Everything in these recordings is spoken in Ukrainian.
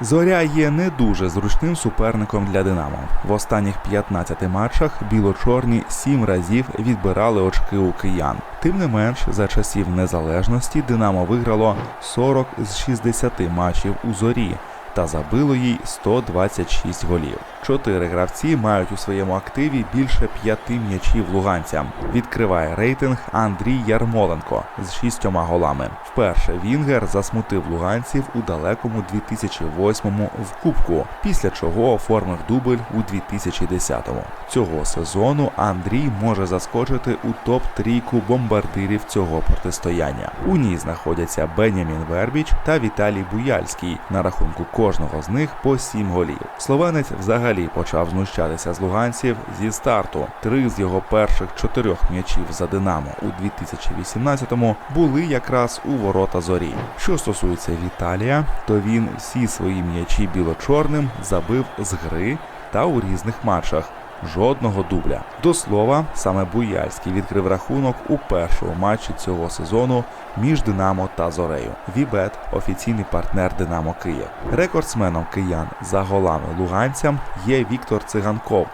Зоря є не дуже зручним суперником для Динамо. В останніх 15 матчах біло-чорні сім разів відбирали очки у киян. Тим не менш, за часів незалежності Динамо виграло 40 з 60 матчів у зорі та забило їй 126 голів. Чотири гравці мають у своєму активі більше п'яти м'ячів луганцям. Відкриває рейтинг Андрій Ярмоленко з шістьома голами. Вперше Вінгер засмутив луганців у далекому 2008-му в Кубку, після чого оформив дубль у 2010-му. Цього сезону Андрій може заскочити у топ-трійку бомбардирів цього протистояння. У ній знаходяться Бенямін Вербіч та Віталій Буяльський. На рахунку кожного з них по сім голів. Словенець взагалі почав знущатися з луганців зі старту. Три з його перших чотирьох м'ячів за Динамо у 2018-му були якраз у ворота зорі. Що стосується Віталія, то він всі свої м'ячі біло-чорним забив з гри та у різних матчах. Жодного дубля. До слова, саме Буяльський відкрив рахунок у першому матчі цього сезону між Динамо та Зорею. Вібет офіційний партнер Динамо Київ. Рекордсменом киян за голами луганцям є Віктор Циганков.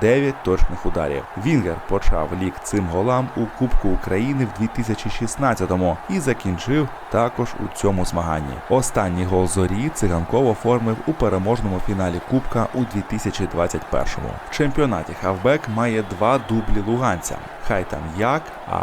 9 точних ударів. Вінгер почав лік цим голам у Кубку України в 2016-му і закінчив також у цьому змаганні. Останній гол зорі циганков оформив у переможному фіналі Кубка у 2021-му. В чемпіонаті Хавбек має два дублі луганця. Хай там як, а